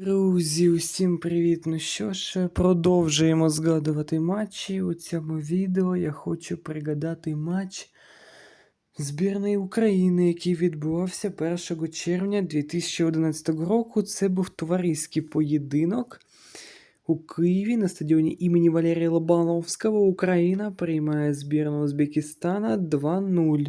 Друзі, усім привіт! Ну що ж, продовжуємо згадувати матчі. У цьому відео я хочу пригадати матч збірної України, який відбувався 1 червня 2011 року. Це був товариський поєдинок у Києві на стадіоні імені Валерія Лобановського. Україна приймає збірну Узбекистана 2-0.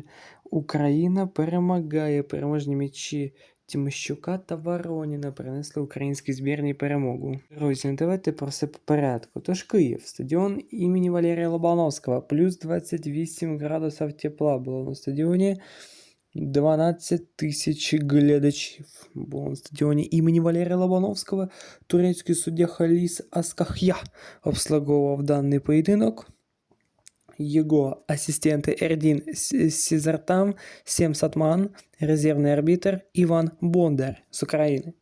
Україна перемагає переможні м'ячі Тимощука та Вороніна принесли українській збірній перемогу. Друзі, давайте про все по порядку. Тож Київ, стадіон імені Валерія Лобановського, плюс 28 градусів тепла було на стадіоні. 12 тисяч глядачів було на стадіоні імені Валерія Лобановського. Турецький суддя Халіс Асках'я обслуговував даний поєдинок. Його асистенти Ердін С- Сізартам, Сем Сатман, резервный арбитр Иван Бондар с Украины.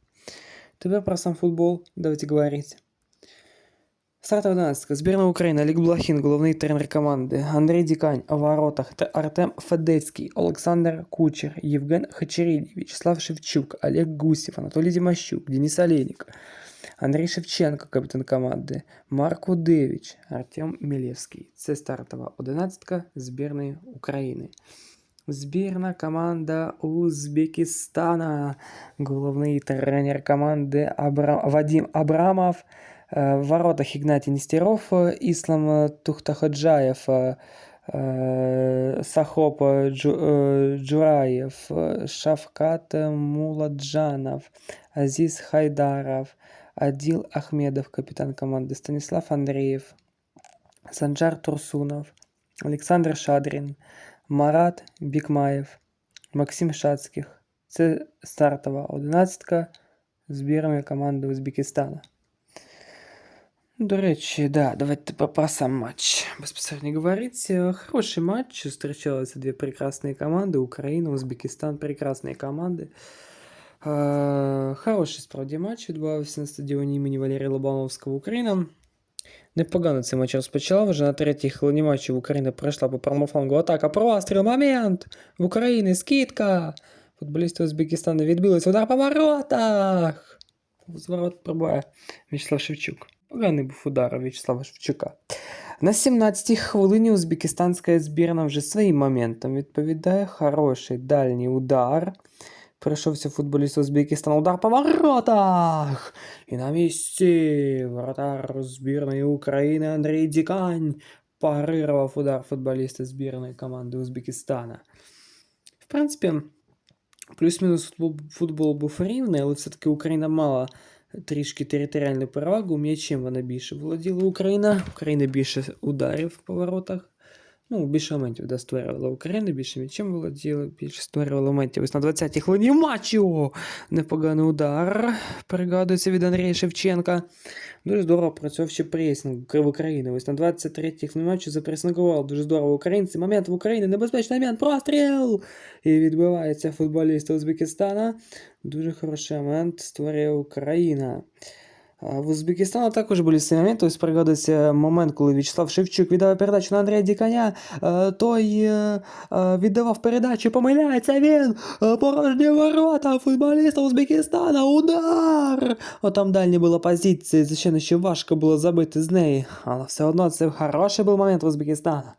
Теперь про сам футбол давайте говорить. Стартова 11. Збірна України, Олег Блохін, головний тренер команди, Андрій Дікань, у воротах, та Артем Федецький, Олександр Кучер, Євген Хачерій, Вячеслав Шевчук, Олег Гусєв, Анатолій Дімащук, Денис Олейник, Андрій Шевченко, капітан команди, Марко Девіч, Артем Мілєвський. Це стартова 11 збірної України. Збірна команда Узбекистана. Головний тренер команди Абра... Вадим Абрамов. Е, В воротах Игнатий Нестеров, е, Ислам Тухтахаджаев, е, е, Сахоп Джу- е, Джураев, е, Шавкат Муладжанов, Азиз Хайдаров, Адил Ахмедов, капитан команды, Станислав Андреев, Санджар Турсунов, Александр Шадрин, Марат Бікмаєв, Максим Шацьких. Це стартова одинадцятка збірної команди Узбекистана. До речі, да, давайте про, про сам матч безпосередньо говорить. Е, Хороший матч. Встречалися дві прекрасні команди. Україна, Узбекистан, прекрасні команди. Е, Хороший справді матч відбувався на стадіоні імені Валерія Лобановського Україна. Непогано цей матч розпочала. Вже на третій хвилині матчу Україна пройшла по правому атака. Простріл, момент! В Україні скидка! Футболісти Узбекистану відбилися. Удар по воротах! З ворот пробиває Вячеслав Шевчук. Поганий був удар Вячеслава Шевчука. На 17-й хвилині узбекистанська збірна вже своїм моментом відповідає. Хороший дальній удар. Прийшовся футболіст Узбекистану. Удар по воротах! І на місці воротар збірної України Андрій Дікань парирував удар футболіста збірної команди Узбекистана. В принципі, плюс-мінус футбол, футбол був рівний, але все-таки Україна мала трішки територіальну перевагу. М'ячем вона більше володіла Україна. Україна більше ударів по воротах. Ну, більше моментів да, створювала Україна, більше м'ячем володіла, більше створювала моментів. Ось на 20-й хвилині матчу непоганий удар. Пригадується від Андрія Шевченка. Дуже здорово працював ще пресинг в Україні. Ось на 23-й хвилині матчу запресингував дуже здорово українці. Момент в Україні, небезпечний момент, простріл! І відбивається футболіст Узбекистана. Дуже хороший момент створює Україна. В Узбекистану також були ці моменти. Ось пригадується момент, коли Вячеслав Шевчук віддав передачу на Андрія Діканя. Той е, віддавав передачу, помиляється він. Порожні ворота футболіста Узбекистана. Удар! О, там дальня була позиція, звичайно, ще важко було забити з неї. Але все одно це хороший був момент Узбекистана.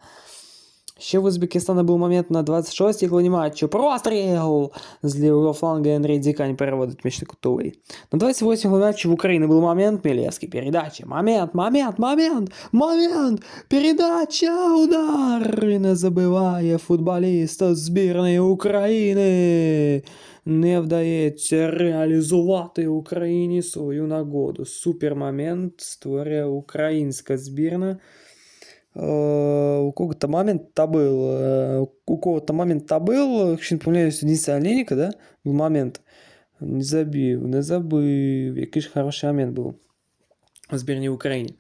Ще в Узбекистана був момент на 26-й хвилині матчу. Простріл! З лівого фланга Андрій Дзікань переводить м'яч на кутовий. На 28-й хвилині матчу в Україні був момент. Мілєвський передача. Момент, момент, момент, момент! Передача, удар! І не забиває футболіста збірної України. Не вдається реалізувати Україні свою нагоду. Супермомент створює українська збірна. Э, у кого-то момент-то был, э, у кого-то момент-то был, якщо не помиляюсь, Дениса Олейника, да, був момент. Не забив, не забив. Який ж хороший момент був у збірній Україні.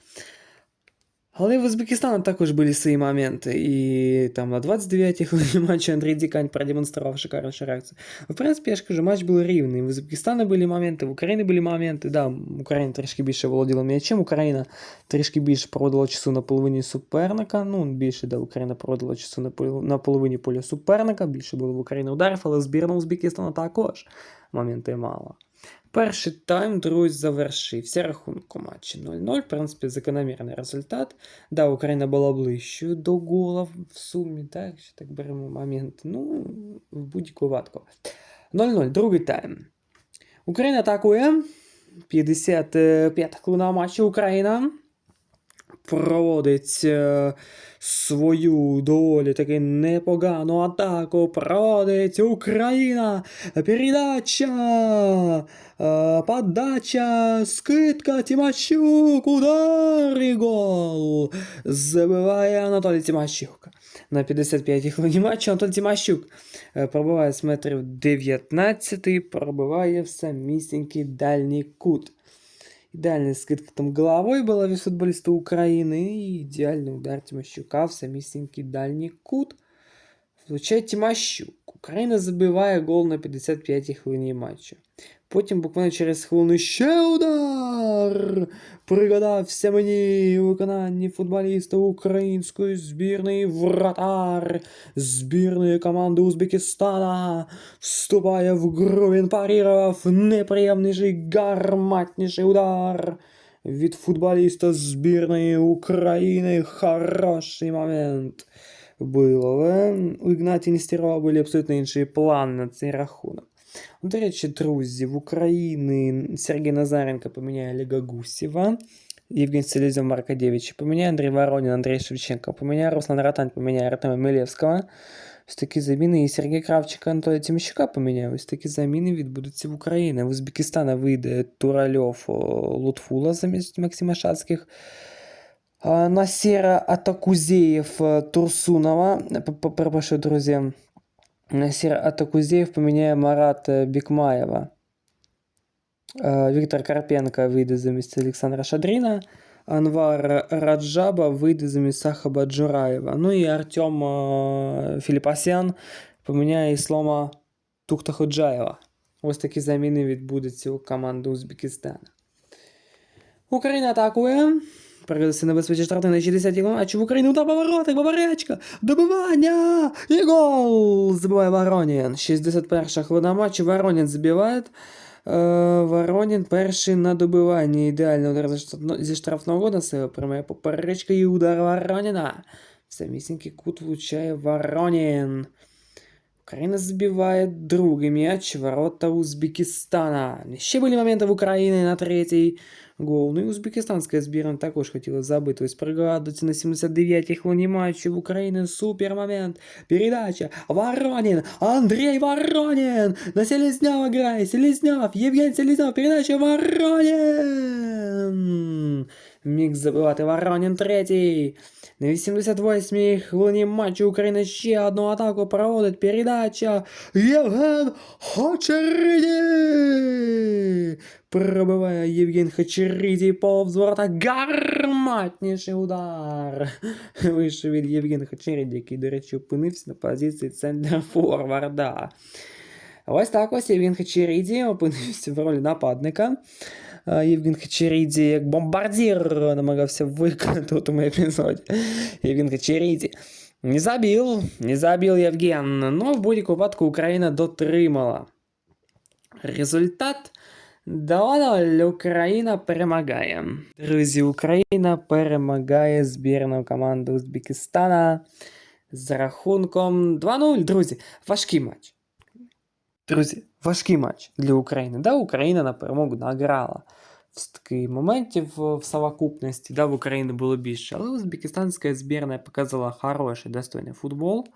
Але в Узбекистану також були свої моменти. І там на 29-й хвилині матчу Андрій Дікань продемонстрував шикарнішу реакцію. В принципі, я ж кажу, матч був рівний. В Узбекистану були моменти, в Україні були моменти. Да, Україна трішки більше володіла м'ячем, Україна трішки більше проводила часу на половині суперника. Ну, більше, да, Україна проводила часу на, на половині поля суперника, більше було в Україні ударів, але збірна Узбекистану також моменти мало. Перший тайм, друзі, завершився рахунку матчі 0-0. В принципі, закономірний результат. Да, Україна була ближчою до гола в сумі, так, якщо так беремо момент. Ну, в будь-яку випадку. 0-0, другий тайм. Україна атакує. 55 хвилина матчу Україна проводить е, свою доволі таки непогану атаку. Проводить Україна. Передача. е, Подача. Скидка. Тимощук. Удар і гол. Забиває Анатолій Тимощук. На 55-й хвилині матчу Анатолій Тимощук е, пробиває з метрів 19, пробиває в самісінький дальній кут. Ідеальна скидка там головою була від футболіста України і ідеальний удар Тимощука в самісінький дальній кут. Влучає Тимощук. Україна забиває гол на 55-й хвилині матчу. Потім буквально через хвилину ще удар! Пригадався мені у виконанні футболіста української збірної вратар збірної команди Узбекистана. Вступає в гру, він парірував неприємніший гарматніший удар від футболіста збірної України. Хороший момент був, але у Ігнатія Нестерова були абсолютно інші плани на цей рахунок. До речі, друзі, в Україні Сергій Назаренко поміняє Олега Гусєва, Євген Селезов Марка Девича поміняє Андрій Воронін, Андрій Шевченко поміняє Руслан Ротань, поміняє Артема Милевського. Ось такі заміни і Сергія Кравченка, Анатолія Тимощука поміняє. Ось такі заміни відбудуться в Україні. В Узбекистана вийде Туральов Лутфула замість Максима Шацьких. А, Насера Атакузеєв е, Турсунова. П- п- Перепрошую, друзі. Насер Атакузеєв поміняє Марата Бікмаєва. Е, Віктор Карпенко вийде замість Олександра Шадріна. Анвар Раджаба вийде замість Сахаба Джураєва. Ну і Артем Філіпасян поміняє Іслома Тухтаходжаєва. Ось такі заміни відбудуться у команди Узбекистана. Україна атакує. Передався небезпечні штрафи на 60-й матчі в Україну та поворотик, Бабарячка, добивання і гол! Забиває Воронін. 61 хвилина матчу, Воронін забиває. Е, Воронін перший на добиванні. Ідеальний удар зі штрафного на себе приймає поперечка і удар Вороніна. Самісінький кут влучає Воронін. Україна забиває другий м'яч ворота Узбекистана. Ще були моменти в Україні на третій гол. Ну і узбекистанська збірна також хотіла забити. Ось пригадується на 79-й хвилині матчу в Україні супер момент. Передача. Воронін. Андрій Воронін. На Селезнєва грає. Селезняв. Євген Селезняв. Передача Воронін. Міг забивати Воронін третій. На 88-й хвилині матчу Україна ще одну атаку проводить. Передача. Євген Хачериді. Пробиває Євген Хачериді повз ворота. Гарматніший удар. Вийшов від Євгена Хачериді, який, до речі, опинився на позиції центра форварда. Ось так ось Євген Хачериді опинився в ролі нападника. А, Євген Хачериді як бомбардир намагався виконати у тому епізоді. Євген Хачериді. Не забив, не забив Євген. Ну, в будь-якому випадку Україна дотримала. Результат 2-0. Україна перемагає. Друзі, Україна перемагає збірну команду Узбекистана з рахунком 2-0. Друзі, важкий матч. Друзі, важкий матч для України. Да, Україна на перемогу награла. В таких моментів в совокупності, да, в Україні було більше. Але узбекистанська збірна показала хороший, достойний футбол.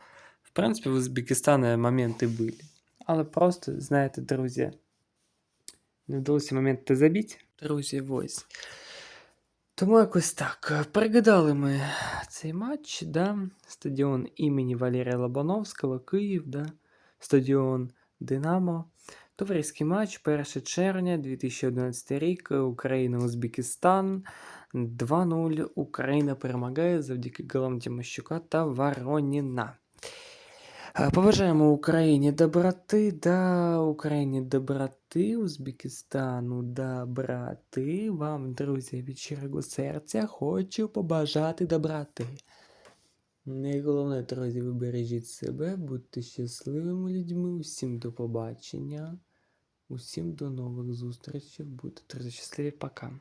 В принципі, в Узбекистані моменти були. Але просто, знаєте, друзі, не вдалося моменти забити. Друзі, ось. Тому якось так. Пригадали ми цей матч, да? Стадіон імені Валерія Лобановського, Київ, да? стадіон Динамо. Товариський матч 1 червня 2011 рік. Україна-Узбекистан. 2-0. Україна перемагає завдяки голам Тимощука та Вороніна. Е, Побажаємо Україні доброти, да, Україні доброти, Узбекистану доброти. Вам, друзі, від щирого серця хочу побажати доброти. Найголовне, друзі, ви бережіть себе, будьте щасливими людьми. Усім до побачення. Усім до нових зустрічей. Будьте щасливі, пока.